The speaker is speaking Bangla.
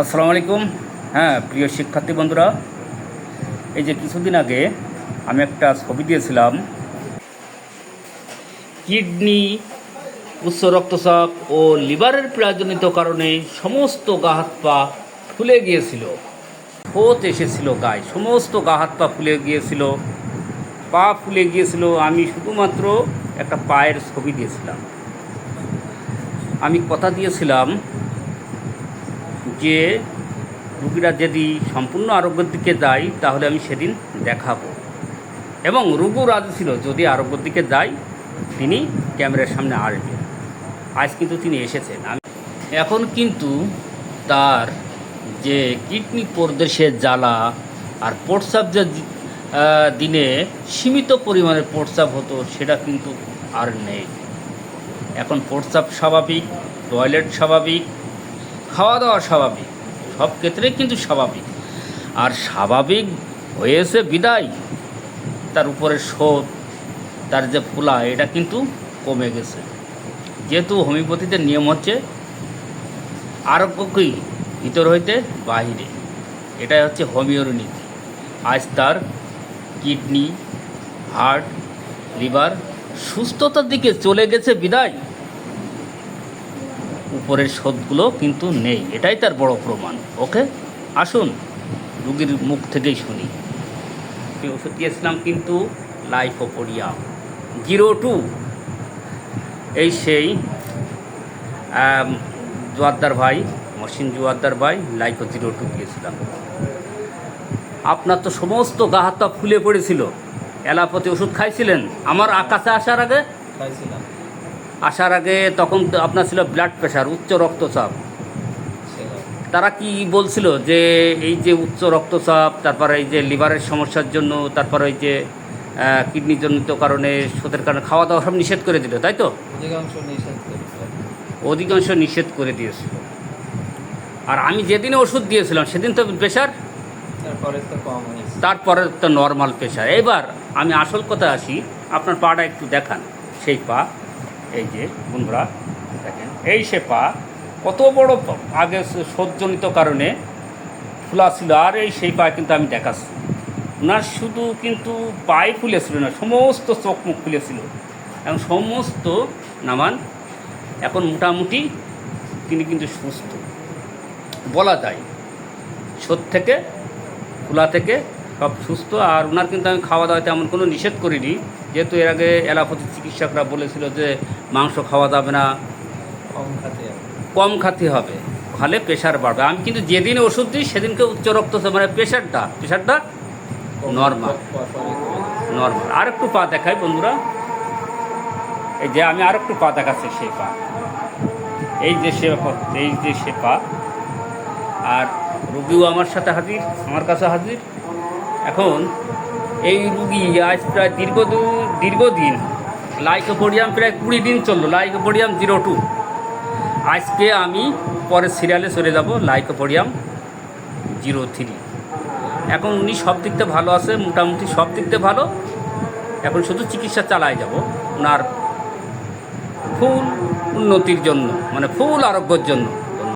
আসসালামু আলাইকুম। হ্যাঁ প্রিয় শিক্ষার্থী বন্ধুরা, এই যে কিছুদিন আগে আমি একটা ছবি দিয়েছিলাম। কিডনি, উচ্চ রক্তচাপ ও লিভারের প্রয়োজনিত কারণে সমস্ত গা হাত পা ফুলে গিয়েছিল। ফোত এসেছিল গায়ে, সমস্ত গা হাত পা ফুলে গিয়েছিল, পা ফুলে গিয়েছিল। আমি শুধুমাত্র একটা পায়ের ছবি দিয়েছিলাম। আমি কথা দিয়েছিলাম যে রুগীরা যদি সম্পূর্ণ আরোগ্যের দিকে যায়, তাহলে আমি সেদিন দেখাবো। এবং রুগু রাজি ছিল, যদি আরোগ্যের দিকে যাই, তিনি ক্যামেরার সামনে আসবেন। আজ কিন্তু তিনি এসেছেন। আমি এখন কিন্তু তার যে কিডনি প্রদেশের জ্বালা আর প্রস্রাব যে দিনে সীমিত পরিমাণে প্রস্রাব হতো, সেটা কিন্তু আর নেই। এখন প্রস্রাব স্বাভাবিক, টয়লেট স্বাভাবিক খাওয়া দাওয়া স্বাভাবিক। সব ক্ষেত্রে কিন্তু স্বাভাবিক। আর স্বাভাবিক হয়েছে বিদায়। তার উপরে শোধ, তার যে ফুলা, এটা কিন্তু কমে গেছে। যেহেতু হোমিওপ্যাথিতে নিয়ম হচ্ছে আরোগ্যকেই ভিতর হইতে বাহিরে। এটাই হচ্ছে হোমিওর নীতি। আজ তার কিডনি, হার্ট, লিভার সুস্থতার দিকে চলে গেছে বিদায়। উপরের শোধগুলো কিন্তু নেই। এটাই তার বড় প্রমাণ। ওকে? আসুন, রুগীর মুখ থেকেই শুনি। ওষুধ দিয়েছিলাম কিন্তু লাইফোপোডিয়া। Zero two. এই সেই জোয়ারদার ভাই মসিন জোয়ারদার ভাই, লাইফো জিরো টু দিয়েছিলাম। আপনার তো সমস্ত গা হাত ফুলে পড়েছিল। এলাপতি ওষুধ খাইছিলেন? আমার আকাশে আসার আগে? খাইছিলাম। আসার আগে তখন আপনার ছিল ব্লাড প্রেশার উচ্চ রক্তচাপ। তারা কি বলছিল যে এই যে উচ্চ রক্তচাপ তারপর এই যে লিভারের সমস্যার জন্য তারপর এই যে কিডনিজনিত কারণে সুদের কারণে খাওয়া দাওয়া সব নিষেধ করে দিল তাই তো? অধিকাংশ নিষেধ অধিকাংশ নিষেধ করে দিয়েছিল। আর আমি যেদিনে ওষুধ দিয়েছিলাম সেদিন তো প্রেশার তারপরে তো কম তারপরে তো নর্মাল প্রেশার এবার আমি আসল কথা আসি আপনার পাটা একটু দেখান সেই পা। এই যে বন্ধুরা, দেখেন, এই সে পা কত বড় আগে সজ্জনিত কারণে ফুলা ছিল, আর এই সেই পা কিন্তু আমি দেখাচ্ছি। ওনার শুধু কিন্তু পায়ে ফুলেছিল না, সমস্ত চোখ মুখ ফুলেছিল। এবং সমস্ত নামান এখন মোটামুটি তিনি কিন্তু সুস্থ। বলা যায় শোধ থেকে খোলা থেকে সব সুস্থ, আর ওনার কিন্তু আমি খাওয়া দাওয়াতে এমন কোনো নিষেধ করিনি। যেহেতু এর আগে এলাপতি চিকিৎসকরা বলেছিল যে মাংস খাওয়া যাবে না। কম খাতে হবে। কম খাতে হবে। খালে প্রেশার বাড়বে। আমি কিন্তু যেদিন ওষুধ দিই সেদিনকে উচ্চ রক্তচাপ মানে প্রেশারটা প্রেশারটা গেছে। নর্মাল আর একটু পা দেখাই বন্ধুরা। এই যে আমি আর একটু পা দেখাচ্ছি সে পা। এই যে সে এই যে সে পা। আর রুগীও আমার সাথে হাজির আমার কাছে হাজির। এখন এই রুগী আজ প্রায় দীর্ঘ দীর্ঘদিন লাইকোপোডিয়াম প্রায় কুড়ি দিন চলল, লাইকোপোডিয়াম জিরো টু আজকে আমি পরের সিরিয়ালে চলে যাব, লাইকোপোডিয়াম জিরো থ্রি এখন উনি সব দিক থেকে ভালো আছে, মোটামুটি সব দিক থেকে ভালো। এখন শুধু চিকিৎসা চালায় যাব, ওনার ফুল উন্নতির জন্য মানে ফুল আরোগ্যর জন্য।